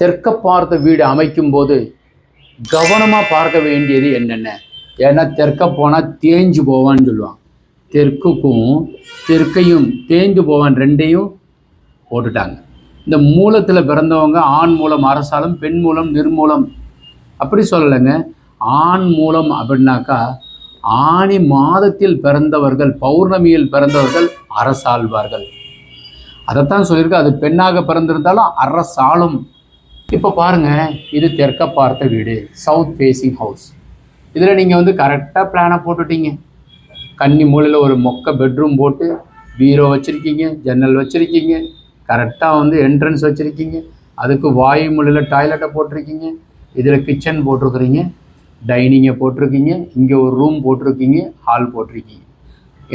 தெற்க பார்த்த வீடு அமைக்கும் போது கவனமாக பார்க்க வேண்டியது என்னென்ன? ஏன்னா தெற்க போனால் தேஞ்சு போவான்னு சொல்லுவான் தெற்குக்கும் தெற்கையும் தேஞ்சு போவான் ரெண்டையும் போட்டுட்டாங்க. இந்த மூலத்தில் பிறந்தவங்க ஆண் மூலம் அரசாலும் பெண் மூலம் நிர்மூலம். அப்படி சொல்லலைங்க. ஆண் மூலம் அப்படின்னாக்கா ஆணி மாதத்தில் பிறந்தவர்கள் பௌர்ணமியில் பிறந்தவர்கள் அரசாள்வார்கள். அதைத்தான் சொல்லியிருக்கு. அது பெண்ணாக பிறந்திருந்தாலும் அரசாளும். இப்போ பாருங்க இது தெற்க பார்த்த வீடு சவுத் ஃபேஸிங் ஹவுஸ் இதில் நீங்கள் வந்து கரெக்டாக பிளானை போட்டுட்டீங்க. கன்னி மூலையில் ஒரு மொக்க பெட்ரூம் போட்டு பீரோ வச்சுருக்கீங்க ஜன்னல் வச்சுருக்கீங்க கரெக்டாக வந்து என்ட்ரன்ஸ் வச்சுருக்கீங்க. அதுக்கு வாயு மூலையில் டாய்லெட்டை போட்டிருக்கீங்க. இதில் கிச்சன் போட்டிருக்கிறீங்க. டைனிங்கை போட்டிருக்கீங்க. இங்கே ஒரு ரூம் போட்டிருக்கீங்க ஹால் போட்டிருக்கீங்க.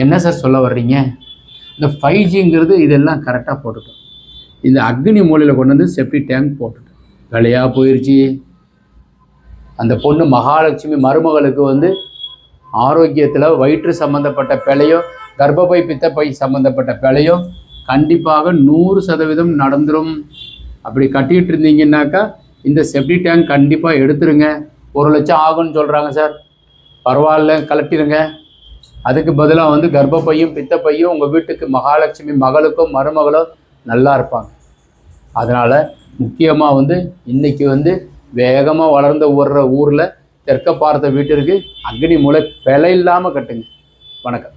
என்ன சார் சொல்ல வர்றீங்க? இந்த ஃபைவ் ஜிங்கிறது இதெல்லாம் கரெக்டாக போட்டுட்டோம். இந்த அக்னி மூலையில் கொண்டு வந்து செப்டி டேங்க் போட்டுட்டோம். வேலையாக போயிடுச்சு அந்த பொண்ணு மகாலட்சுமி மருமகளுக்கு வந்து ஆரோக்கியத்தில் வயிற்று சம்மந்தப்பட்ட பிழையோ கர்ப்பப்பை பித்தப்பை சம்மந்தப்பட்ட பிழையோ கண்டிப்பாக நூறு சதவீதம் நடந்துடும் அப்படி கட்டிகிட்டு இருந்தீங்கன்னாக்கா இந்த செப்டி டேங்க் கண்டிப்பாக எடுத்துருங்க. ஒரு லட்சம் ஆகும்னு சொல்கிறாங்க சார். பரவாயில்ல கலட்டிடுங்க அதுக்கு பதிலாக வந்து கர்ப்பப்பையும் பித்தப்பையும் உங்கள் வீட்டுக்கு மகாலட்சுமி மகளுக்கோ மருமகளோ நல்லா இருப்பாங்க. அதனால் முக்கியமாக வந்து இன்றைக்கி வந்து வேகமாக வளர்ந்த ஓடுற ஊரில் தெற்க பார்த்த வீட்டிற்கு அக்னி மூலை பிழை இல்லாமல் கட்டுங்க. வணக்கம்.